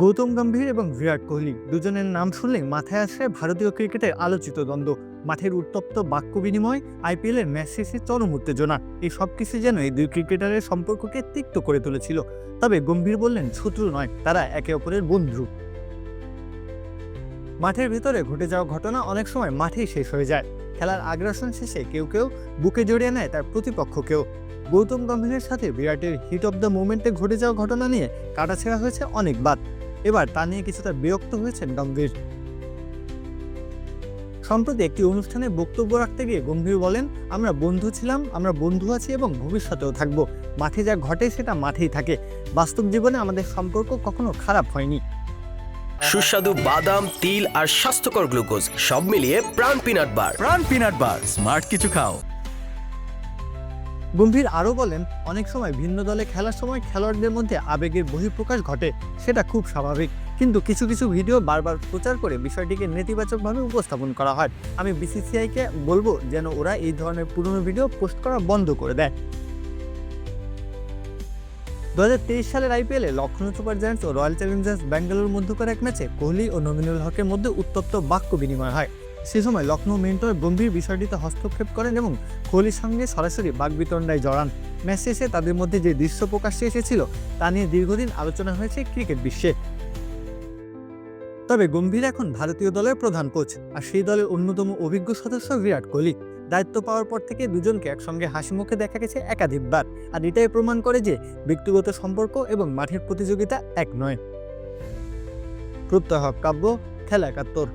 গৌতম গম্ভীর এবং বিরাট কোহলি দুজনের নাম শুনলেই মাথায় আসে ভারতীয় ক্রিকেটের আলোচিত দ্বন্দ্ব। মাঠের উত্তপ্ত বাক্য বিনিময়, আইপিএলের ম্যাচ শেষে চরম উত্তেজনা, এই সব কিছু যেন এই দুই ক্রিকেটারের সম্পর্ককে তিক্ত করে তুলেছিল। তবে গম্ভীর বললেন, শত্রু নয়, তারা একে অপরের বন্ধু। মাঠের ভেতরে ঘটে যাওয়া ঘটনা অনেক সময় মাঠেই শেষ হয়ে যায়। খেলার আগ্রাসন শেষে কেউ কেউ বুকে জড়িয়ে নেয় তার প্রতিপক্ষকেও গৌতম গম্ভীরের সাথে বিরাটের হিট অব দ্য মুভমেন্টে ঘটে যাওয়া ঘটনা নিয়ে কাটাছেড়া হয়েছে অনেকবার এবার তা নিয়ে কিছুটা বিরক্ত হয়েছেন গম্ভীর। সম্প্রতি একটি অনুষ্ঠানে বক্তব্য রাখতে গিয়ে গম্ভীর বলেন আমরা বন্ধু ছিলাম আমরা বন্ধু আছি এবং ভবিষ্যতেও থাকব। মাঠে যা ঘটে সেটা মাঠেই থাকে। বাস্তব জীবনে আমাদের সম্পর্ক কখনো খারাপ হয়নি। সুস্বাদু বাদাম তিল আর স্বাস্থ্যকর গ্লুকোজ সব মিলিয়ে প্রাণ পিনাট বার। প্রাণ পিনাট বার স্মার্ট কিছু খাও। গম্ভীর আরও বলেন, অনেক সময় ভিন্ন দলে খেলার সময় খেলোয়াড়দের মধ্যে আবেগের বহিঃপ্রকাশ ঘটে, সেটা খুব স্বাভাবিক। কিন্তু কিছু কিছু ভিডিও বারবার প্রচার করে বিষয়টিকে নেতিবাচকভাবে উপস্থাপন করা হয়। আমি বিসিসিআইকে বলব যেন ওরা এই ধরনের পুরনো ভিডিও পোস্ট করা বন্ধ করে দেয়। দু হাজার তেইশ সালের আইপিএলে লখনৌ সুপার জায়ান্টস ও রয়্যাল চ্যালেঞ্জার্স ব্যাঙ্গালোর মধ্যকার এক ম্যাচে কোহলি ও নমিনুল হকের মধ্যে উত্তপ্ত বাক্য বিনিময় হয়। সে সময় লখনৌ মেন্টর গম্ভীর বিষয়টিতে হস্তক্ষেপ করেন এবং কোহলির সঙ্গে সরাসরি বাগবিতণ্ডায় জড়ান। ম্যাচ শেষে তাদের মধ্যে যে দৃশ্য প্রকাশ্যে এসেছিল, তা নিয়ে দীর্ঘদিন আলোচনা হয়েছে ক্রিকেট বিশ্বে। তবে গম্ভীর এখন ভারতীয় দলের প্রধান কোচ আর সেই দলের অন্যতম অভিজ্ঞ সদস্য বিরাট কোহলি। দায়িত্ব পাওয়ার পর থেকে দুজনকে একসঙ্গে হাসি মুখে দেখা গেছে একাধিকবার, আর এটাই প্রমাণ করে যে ব্যক্তিগত সম্পর্ক এবং মাঠের প্রতিযোগিতা এক নয়। প্রত্যহ কাব্য খেলা একাত্তর।